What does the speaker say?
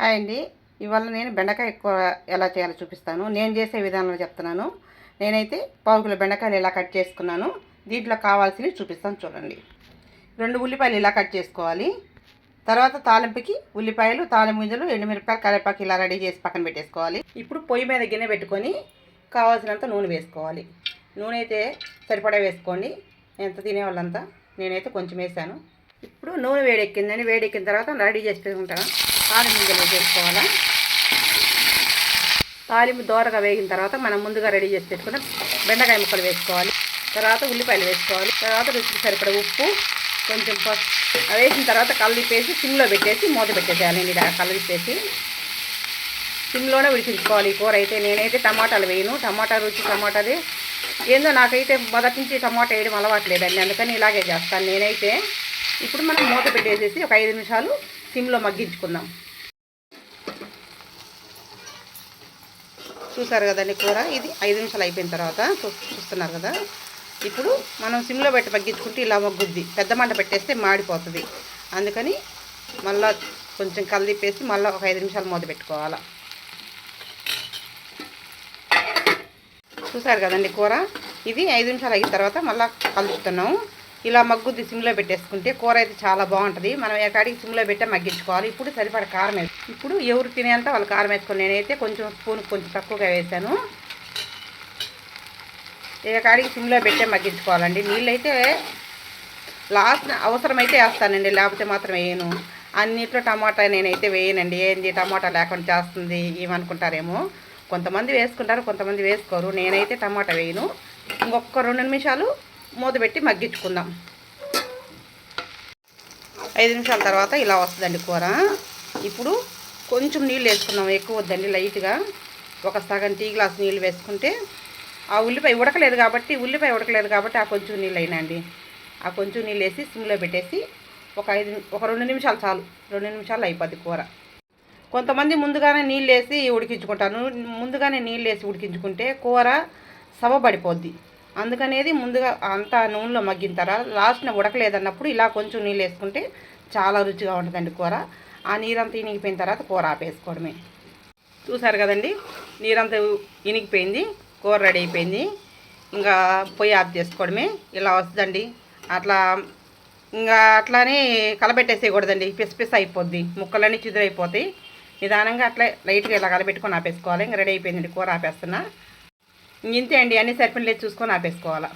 Hi అండి. ఇవాళ నేను బెండకాయ ఎక్కువ ఎలా చేయాలో చూపిస్తాను. నేను చేసే విధానంలో చెప్తున్నాను. నేనైతే పావు కిలో బెండకాయలు ఇలా కట్ చేసుకున్నాను దీంట్లో కావాల్సినవి చూపిస్తాను చూడండి. రెండు ఉల్లిపాయలు ఇలా కట్ చేసుకోవాలి. తర్వాత తాలింపుకి ఉల్లిపాయలు తాలింపు గింజలు ఎండుమిరపకాయలు కరివేపాకు ఇలా రెడీ చేసి పక్కన పెట్టేసుకోవాలి. ఇప్పుడు పొయ్యి మీద గిన్నె పెట్టుకొని కావాల్సినంత నూనె వేసుకోవాలి. నూనె అయితే సరిపడా వేసుకోండి. ఎంత తినేవాళ్ళంతా? నేనైతే కొంచెం వేసాను. ఇప్పుడు నూనె వేడెక్కిందని వేడెక్కిన తర్వాత రెడీ చేసి పెట్టుకుంటాను. తాలింపు గింజలు తాలింపు దోరగా వేగిన తర్వాత మనం ముందుగా రెడీ చేసి పెట్టుకున్న బెండకాయ ముక్కలు వేసుకోవాలి. తర్వాత ఉల్లిపాయలు వేసుకోవాలి. తర్వాత రుచికి సరిపడ ఉప్పు కొంచెం పసుపు. వేసిన తర్వాత కలిపేసి సిమ్లో పెట్టేసి మూత పెట్టేసేయాలి. ఇలా కలిపేసి సిమ్లోనే ఉడికించుకోవాలి ఈ కూర అయితే. నేనైతే టమాటాలు వేయను. టమాటా రుచి టమాటాది. ఏందో నాకైతే మొదటి నుంచి టమాటా వేయడం అలవాట్లేదండి అందుకని ఇలాగే చేస్తాను. నేనైతే ఇప్పుడు మనం మూత పెట్టేసేసి ఒక ఐదు నిమిషాలు సిమ్లో మగ్గించుకుందాం. చూసారు కదండి కూర? ఇది ఐదు నిమిషాలు అయిపోయిన తర్వాత చూస్తున్నారు కదా? ఇప్పుడు మనం సిమ్లో పెట్టి మగ్గించుకుంటే ఇలా మగ్గుద్ది. పెద్ద మంట పెట్టేస్తే మాడిపోతుంది. అందుకని మళ్ళా కొంచెం కలిపేసి మళ్ళీ ఒక ఐదు నిమిషాలు మూత పెట్టుకోవాలి. చూసారు కదండి కూర? ఇది ఐదు నిమిషాలు అయిన తర్వాత మళ్ళీ కలుపుతున్నాం. ఇలా మగ్గుద్ది సిమ్లో పెట్టేసుకుంటే కూర అయితే చాలా బాగుంటుంది. మనం ఎక్కడికి సిమ్లో పెట్టే మగ్గించుకోవాలి. ఇప్పుడు సరిపడ కారం వేసి ఇప్పుడు ఎవరు తినేంత వాళ్ళు కారం వేసుకొని నేనైతే కొంచెం స్పూన్ కొంచెం తక్కువగా వేసాను. కాడికి సిమ్లో పెట్టే మగ్గించుకోవాలండి. నీళ్ళైతే లాస్ట్ అవసరమైతే వేస్తానండి. లేకపోతే మాత్రం వేయను. అన్నిట్లో టమాటా నేనైతే వేయనండి. ఏంది టమాటా లేకుండా చేస్తుంది ఏమనుకుంటారేమో. కొంతమంది వేసుకుంటారు కొంతమంది వేసుకోరు. నేనైతే టమాటా వేయను. ఇంకొక రెండు నిమిషాలు మూత పెట్టి మగ్గించుకుందాం. ఐదు నిమిషాల తర్వాత ఇలా వస్తుందండి కూర. ఇప్పుడు కొంచెం నీళ్ళు వేసుకుందాం ఎక్కువ వద్దండి లైట్గా. ఒక సగం టీ గ్లాస్ నీళ్ళు వేసుకుంటే ఆ ఉల్లిపాయ ఉడకలేదు కాబట్టి ఉల్లిపాయ ఉడకలేదు కాబట్టి ఆ కొంచెం నీళ్ళు అయినండి ఆ కొంచెం నీళ్ళు వేసి సిమ్లో పెట్టేసి ఒక ఐదు ఒక రెండు నిమిషాలు చాలు. రెండు నిమిషాలు అయిపోద్ది కూర. కొంతమంది ముందుగానే నీళ్ళు వేసి ఉడికించుకుంటారు. ముందుగానే నీళ్ళు వేసి ఉడికించుకుంటే కూర సవబడిపోద్ది అందుకనేది ముందుగా అంతా నూనెలో మగ్గిన తర్వాత లాస్ట్న ఉడకలేదన్నప్పుడు ఇలా కొంచెం నీళ్ళు వేసుకుంటే చాలా రుచిగా ఉంటుందండి కూర. ఆ నీరంతా ఇనిగిపోయిన తర్వాత కూర ఆపేసుకోవడమే. చూసారు కదండి నీరంతా ఇనిగిపోయింది కూర రెడీ అయిపోయింది. ఇంకా పొయ్యి ఆఫ్ చేసుకోవడమే. ఇలా వస్తుందండి. అట్లా ఇంకా అట్లానే కలబెట్టేసేయకూడదండి. పిస్ పిస్ అయిపోద్ది. ముక్కలన్నీ చిదురైపోతాయి. నిదానంగా అట్లా లైట్గా ఇలా కలబెట్టుకొని ఆపేసుకోవాలి. ఇంకా రెడీ అయిపోయిందండి కూర ఆపేస్తున్నా. ఇంతే అండి అన్ని సరిపడలేదు చూసుకొని ఆపేసుకోవాలా.